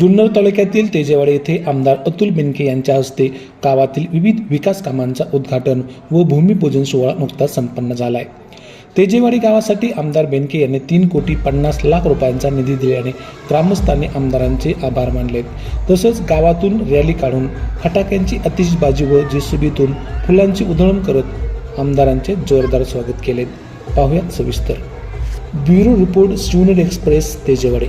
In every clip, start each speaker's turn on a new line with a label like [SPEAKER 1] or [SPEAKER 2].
[SPEAKER 1] जुन्नर तालुक्यातील तेजेवाडी येथे आमदार अतुल बेनके यांच्या हस्ते गावातील विविध विकास कामांचा उद्घाटन व भूमिपूजन सोहळा नुकताच संपन्न झाला आहे तेजेवाडी गावासाठी आमदार बेनके यांनी तीन कोटी पन्नास लाख रुपयांचा निधी दिल्याने ग्रामस्थांनी आमदारांचे आभार मानले. तसंच गावातून रॅली काढून फटाक्यांची अतिशबाजी व जेसीबीतून फुलांची उधळण करत आमदारांचे जोरदार स्वागत केले. पाहुयात सविस्तर. ब्युरो रिपोर्ट शिवनेर एक्सप्रेस तेजेवाडी.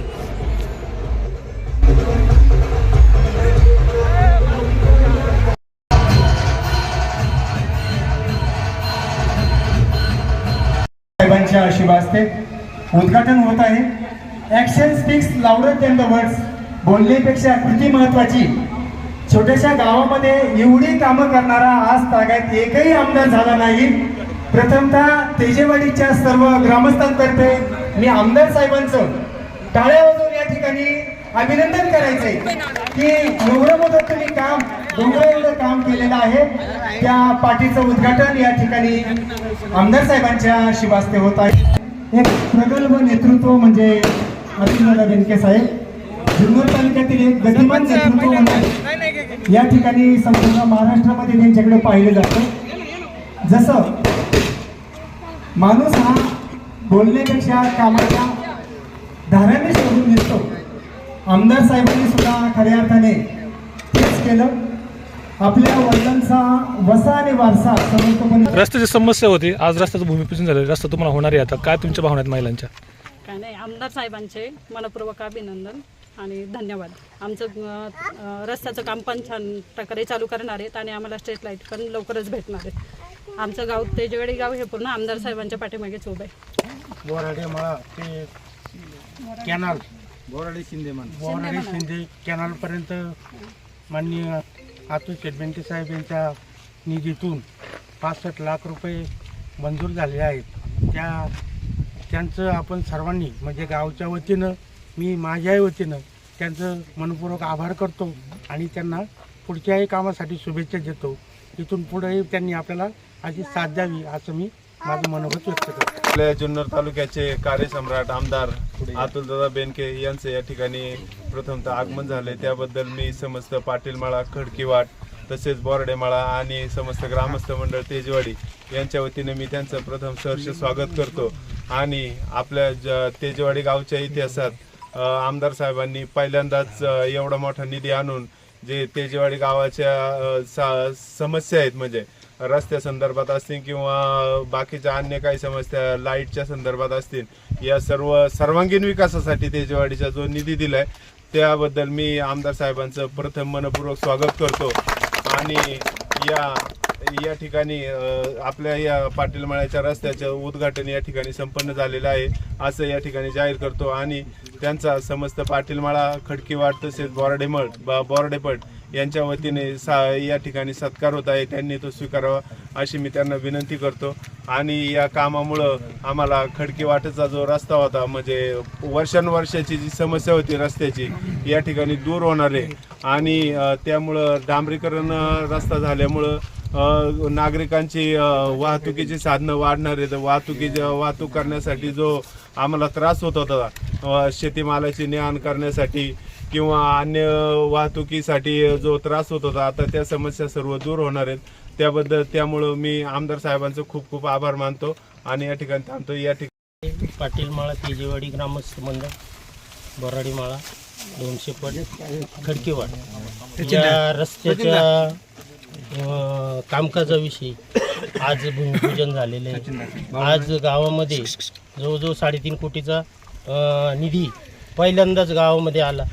[SPEAKER 2] साहेबांच्या आशीर्वास्ते उद्घाटन होत आहे. Action speaks louder than the words बोलण्यापेक्षा कृती महत्वाची. छोट्याशा गावामध्ये एवढी कामं करणारा आज तागायत एकही आमदार झाला नाही. प्रथमतः तेजेवाडीच्या सर्व ग्रामस्थांतर्फे मी आमदार साहेबांचं टाळ्या वाजवून या ठिकाणी अभिनंदन करायचंय. की एवढं मोठं तुम्ही काम डोंगर एवढं काम केलेलं आहे. त्या पाठीचं उद्घाटन या ठिकाणी आमदार साहेबांच्या शिवास्ते होत आहे. एक प्रगल्भ नेतृत्व म्हणजे अतुलदादा बेनके साहेब. जुन्नर तालुक्यातील एक गतिमान नेतृत्व म्हणून या ठिकाणी संपूर्ण महाराष्ट्रामध्ये त्यांच्याकडे पाहिलं जातं. जसं माणूस हा बोलण्यापेक्षा कामाच्या धाराने शोधून दिसतो आमदार साहेबांनी सुद्धा खऱ्या अर्थाने तेच केलं. आपल्या वडिलांचा वसा आणि वारसा समर्थपणे
[SPEAKER 1] रस्त्याची समस्या होती. आज रस्त्याचं भूमिपूजन झालं. रस्ता तुम्हाला होणार आहे आता. काय तुमच्या भावना आहेत महिलांच्या?
[SPEAKER 3] काय नाही आमदार साहेबांचे मनपूर्वक अभिनंदन आणि धन्यवाद. आमचं अं, रस्त्याचं काम पण छान प्रकारे चालू करणार आहेत आणि आम्हाला स्ट्रीट लाइट पण लवकरच भेटणार आहेत आमचं गाव तेजगडी गाव हे पूर्ण आमदार साहेबांच्या पाठीमागेच उभं आहे.
[SPEAKER 4] बोराडे मळा ते कॅनल बोराडे शिंदे बोराडे शिंदे कॅनलपर्यंत माननीय अतुल शेटबेंके साहेब यांच्या निधीतून पासष्ट लाख रुपये मंजूर झाले आहेत. त्या त्यांचं आपण सर्वांनी म्हणजे गावच्या वतीनं मी माझ्याही वतीनं त्यांचं मनपूर्वक आभार करतो आणि त्यांना पुढच्याही कामासाठी शुभेच्छा देतो. इथून पुढेही त्यांनी आपल्याला अशी साथ द्यावी असं मी माझं मनोगत व्यक्त करतो.
[SPEAKER 5] आपल्या जुन्नर तालुक्याचे कार्यसम्राट आमदार अतुलदादा बेनके यांचे या ठिकाणी प्रथमतः आगमन झाले. त्याबद्दल मी समस्त पाटीलमाळा खडकीवाट तसेच बोर्डेमाळा आणि समस्त ग्रामस्थ मंडळ तेजवाडी यांच्या वतीने मी त्यांचं प्रथम सहर्ष स्वागत करतो. आणि आपल्या ज तेजवाडी गावच्या इतिहासात अ, आमदार साहेबांनी पहिल्यांदाच अ, एवढा मोठा निधी आणून जे तेजवाडी गावाच्या अ, सा- समस्या आहेत म्हणजे रस्त्या संदर्भात असतील किंवा बाकीच्या अन्य काही समस्या लाईटच्या संदर्भात असतील या सर्व सर्वांगीण विकासासाठी तेजवाडीचा जो निधी दिलाय त्याबद्दल मी आमदार साहेबांचं प्रथम मनपूर्वक स्वागत करतो. आणि या या ठिकाणी आपल्या या पाटील मळ्याच्या रस्त्याचं उद्घाटन या ठिकाणी संपन्न झालेलं आहे असं या ठिकाणी जाहीर करतो. आणि त्यांचा समस्त पाटीलमाळा खडकीवाड तसेच बोराडेमळ बा बोराडेपट यांच्या वतीने सा या ठिकाणी सत्कार होत आहे. त्यांनी तो स्वीकारावा अशी मी त्यांना विनंती करतो. आणि या कामामुळं आम्हाला खडकी वाटेचा जो रस्ता होता म्हणजे वर्षानुवर्षाची जी समस्या होती रस्त्याची या ठिकाणी दूर होणार आहे. आणि त्यामुळं डांबरीकरण रस्ता झाल्यामुळं नागरिकांची वाहतुकीची साधनं वाढणार आहेत. वाहतुकी वाहतूक करण्यासाठी जो आम्हाला त्रास होत होता शेतीमालाची ने आण करण्यासाठी किंवा अन्य वाहतुकीसाठी जो त्रास होत होता आता त्या समस्या सर्व दूर होणार आहेत. त्याबद्दल त्यामुळं मी आमदार साहेबांचं खूप खूप आभार मानतो आणि या ठिकाणी थांबतो. या ठिकाणी
[SPEAKER 4] पाटील माळा तेजेवाडी ग्रामस्थ मंडळ बोराडी माळा दोनशे पट खडकीवाड. या रस्त्याच्या कामकाजाविषयी आज भूमिपूजन झालेलं आहे. आज गावामध्ये जवळजवळ साडेतीन कोटीचा निधी पहिल्यांदाच गावामध्ये आला.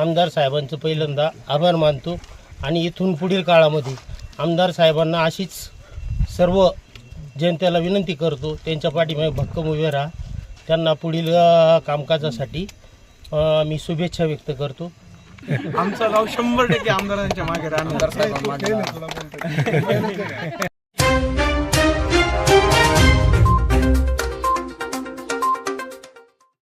[SPEAKER 4] आमदार साहेबांचं पहिल्यांदा आभार मानतो. आणि इथून पुढील काळामध्ये आमदार साहेबांना अशीच सर्व जनतेला विनंती करतो त्यांच्या पाठीमागे भक्कम उभे राहा. त्यांना पुढील अ, कामकाजासाठी अ, मी शुभेच्छा व्यक्त करतो.
[SPEAKER 6] आमचं गाव शंभर टक्के आमदारांच्या मागे राहणार.